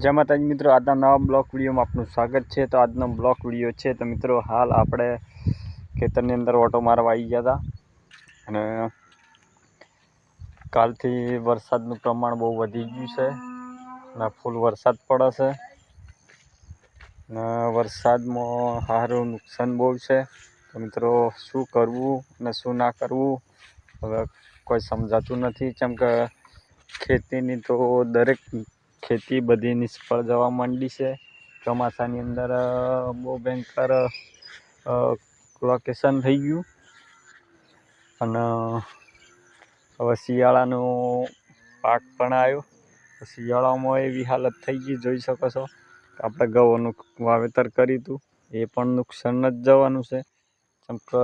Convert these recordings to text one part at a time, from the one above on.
જય માતાજી મિત્રો, આજના નવા બ્લોક વિડીયોમાં આપનું સ્વાગત છે. તો આજનો બ્લોક વીડિયો છે તો મિત્રો, હાલ આપણે ખેતરની અંદર ઓટો મારવા આવી ગયા હતા. અને કાલથી વરસાદનું પ્રમાણ બહુ વધી ગયું છે અને ફૂલ વરસાદ પડે છે અને વરસાદમાં સારું નુકસાન બહુ છે. તો મિત્રો, શું કરવું અને શું ના કરવું, હવે કોઈ સમજાતું નથી. કેમ કે ખેતીની તો દરેક ખેતી બધી નિષ્ફળ જવા માંડી છે. ચોમાસાની અંદર બહુ ભયંકર લોકેશન થઈ ગયું. અને, હવે શિયાળાનો પાક પણ આવ્યો. શિયાળામાં એવી હાલત થઈ ગઈ, જોઈ શકો છો. કે આપણે ઘઉંનું વાવેતર કર્યું હતું. એ પણ નુકસાન જ જવાનું છે. કેમ કે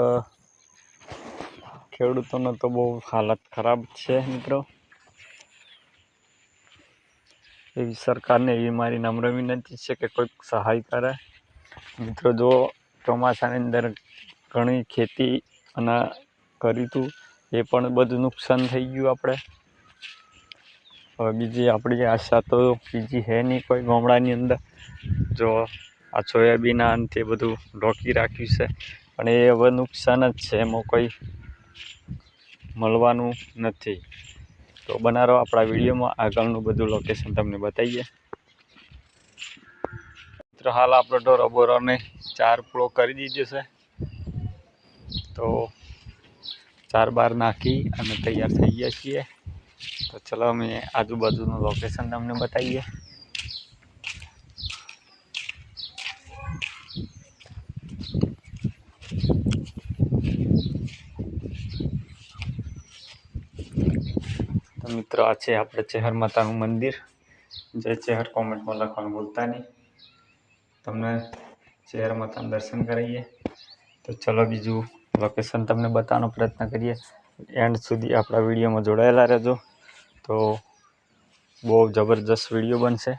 ખેડૂતોનો તો બહુ હાલત ખરાબ છે, મિત્રો. એવી સરકારને એવી મારી નમ્ર વિનંતી છે કે કોઈક સહાય કરે. મિત્રો, જો ચોમાસાની અંદર ઘણી ખેતી અને કરી હતું એ પણ બધું નુકસાન થઈ ગયું આપણે. હવે બીજી આપણી આશા તો બીજી હે નહીં કોઈ ગામડાની અંદર. જો આ સોયાબીન અંતે બધું ઢોકી રાખ્યું છે, પણ એ હવે નુકસાન જ છે, એમાં કોઈ મળવાનું નથી. તો બનારો આપણા વિડીયોમાં આગળનું બધું લોકેશન તમને બતાવીએ. મિત્રો, હાલ આપણો ઢોર અબોરાને ચાર પૂળો કરી દીધો છે. તો ચાર બાર નાખી અને તૈયાર થઈ ગયા છીએ. તો ચલો અમે આજુબાજુનું લોકેશન તમને બતાવીએ. મિત્રો, આ છે આપણે ચહેર માતાનું મંદિર. જય ચહેર કોમેન્ટમાં લખવાનું ભૂલતા નહીં. તમને ચેહર માતાનું દર્શન કરાવીએ. તો ચલો બીજું લોકેશન તમને બતાવવાનો પ્રયત્ન કરીએ. એન્ડ સુધી આપણા વિડીયોમાં જોડાયેલા રહેજો. તો બહુ જબરજસ્ત વીડિયો બનશે.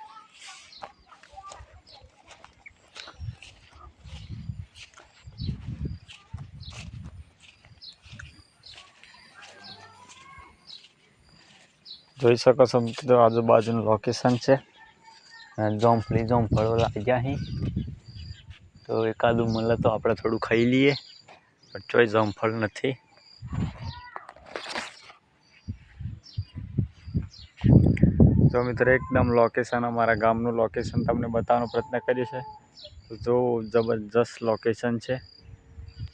જોઈ શકો છો મિત્રો, આજુબાજુનું લોકેશન છે. અને જોંફળી જોંફળો લાગ્યા અહીં તો એકાદું મળે તો આપણે થોડું ખાઈ લઈએ. પણ ચોય જોંફળ નથી. જો મિત્રો, એકદમ લોકેશન અમારા ગામનું લોકેશન તમને બતાવવાનો પ્રયત્ન કર્યો છે જો જબરજસ્ત લોકેશન છે.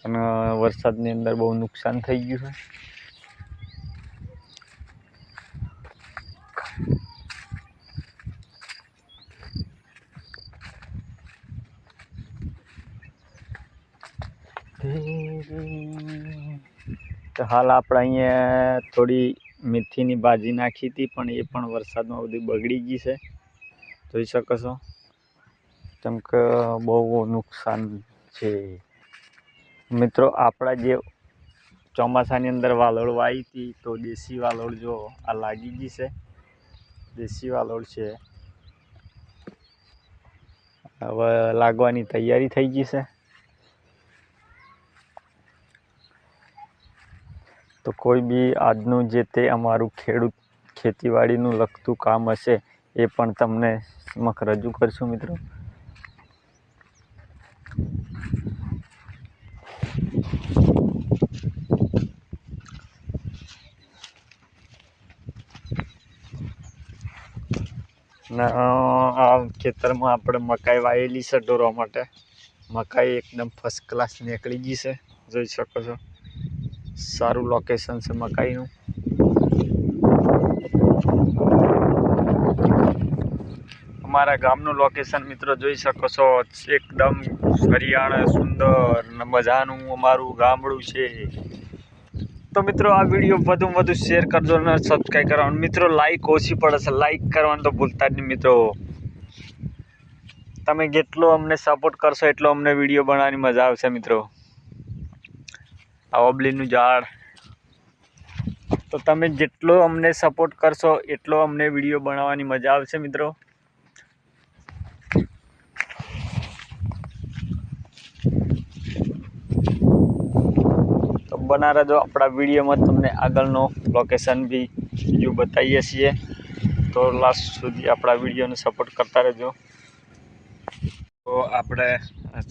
અને વરસાદની અંદર બહુ નુકસાન થઈ ગયું છે. તો હાલ આપણે અહીંયા થોડી મેથીની ભાજી નાખી હતી, પણ એ પણ વરસાદમાં બધી બગડી ગઈ છે. જોઈ શકો છો. કેમ કે બહુ નુકસાન છે. મિત્રો, આપણા જે ચોમાસાની અંદર વાલોળ વાવી હતી, તો દેશી વાલોળ જો આ લાગી ગઈ છે. દેશી વાલોળ છે. હવે લાગવાની તૈયારી થઈ ગઈ છે. તો કોઈ બી આજનું જે તે અમારું ખેડૂત ખેતીવાડીનું લગતું કામ હશે, એ પણ તમને સમક્ષ રજૂ કરશું મિત્રો. આ ખેતરમાં આપણે મકાઈ વાવેલી છે ઢોરવા માટે. મકાઈ એકદમ ફર્સ્ટ ક્લાસ નીકળી ગઈ છે, જોઈ શકો છો. સારું લોકેશન છે મકાઈનું. અમારા ગામનું લોકેશન મિત્રો જોઈ શકો છો, એકદમ હરિયાળા, સુંદર મજાનું અમારું ગામડું છે. તો મિત્રો આ વીડિયો વધુ વધુ શેર કરજો અને સબસ્ક્રાઈબ કરવાનું. મિત્રો લાઈક ઓછી પડે છે લાઈક કરવાનું તો ભૂલતા જ નહીં મિત્રો. તમે જેટલો અમને સપોર્ટ કરશો એટલો અમને વીડિયો બનાવવાની મજા આવશે મિત્રો. આ ઓબલીનું ઝાડ. તો તમે જેટલો અમને સપોર્ટ કરશો, એટલો અમને વીડિયો બનાવવાની મજા આવશે મિત્રો. તો બના રહેજો આપણા વિડીયોમાં તમને આગળનો લોકેશન બી બીજું બતાવીએ છીએ. તો લાસ્ટ સુધી આપણા વિડીયોને સપોર્ટ કરતા રહેજો. તો આપણે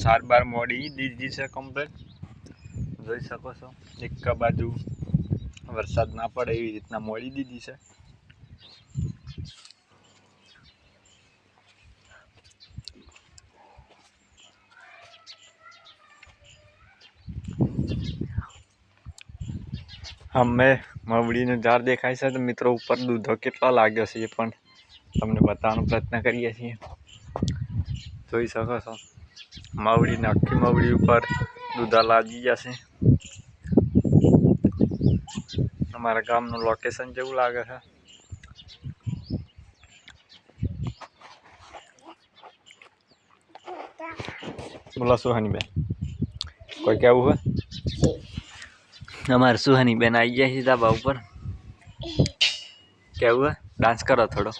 ચાર બાર મોડી દીધી છે કમ્પ્લેટ જોઈ શકો છો. એક બાજુ વરસાદ ના પડે એવી રીતના મોડી દીધી છે. અમે મવડીનું ઝાડ દેખાય છે તો મિત્રો ઉપર દૂધો કેટલો લાગ્યો છે એ પણ તમને બતાવવાનો પ્રયત્ન કરીએ છીએ. જોઈ શકો છો. મવડી આખી મવડી ઉપર દૂધા લાગી જશે અમારા ગામનું લોકેશન જેવું લાગે છે. બોલો સુહાનીબેન, કોઈ કેવું હોય? અમારે સુહાનીબેન આવી ગયા છે ધાબા ઉપર. કેવું હે ડાન્સ કરો થોડો.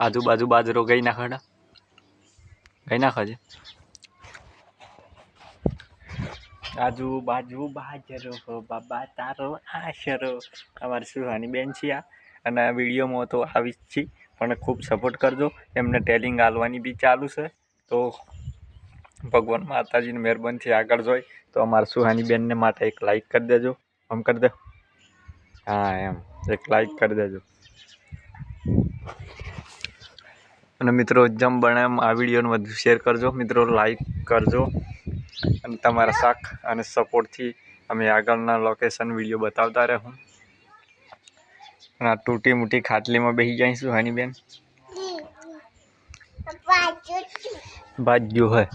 આજુબાજુ બાજરો ગઈ નાખો ગઈ નાખો છે આજુ બાજુ બાજરો બાબા તારો આશરો. અમારી સુહાની બેન છે આ, અને આ વિડીયોમાં તો આવી જ છે, પણ ખૂબ સપોર્ટ કરજો. એમને ટેલિંગ આલવાની બી ચાલુ છે. તો ભગવાન માતાજીની મહેરબાનીથી આગળ જોઈ. તો અમારા સુહાની બેનને માટે એક લાઈક કરી દેજો. આમ કરી દે. હા, એમ. એક લાઈક કરી દેજો. અને મિત્રો, જમ બને એમ આ વિડીયોને વધુ શેર કરજો. મિત્રો લાઈક કરજો. અને તમારા સાથ અને સપોર્ટથી અમે આગળના લોકેશન વીડિયો બતાવતા રહું. અને આ તૂટી મૂટી ખાટલીમાં બેસી જઈશું હની બેન? બાજુ હોય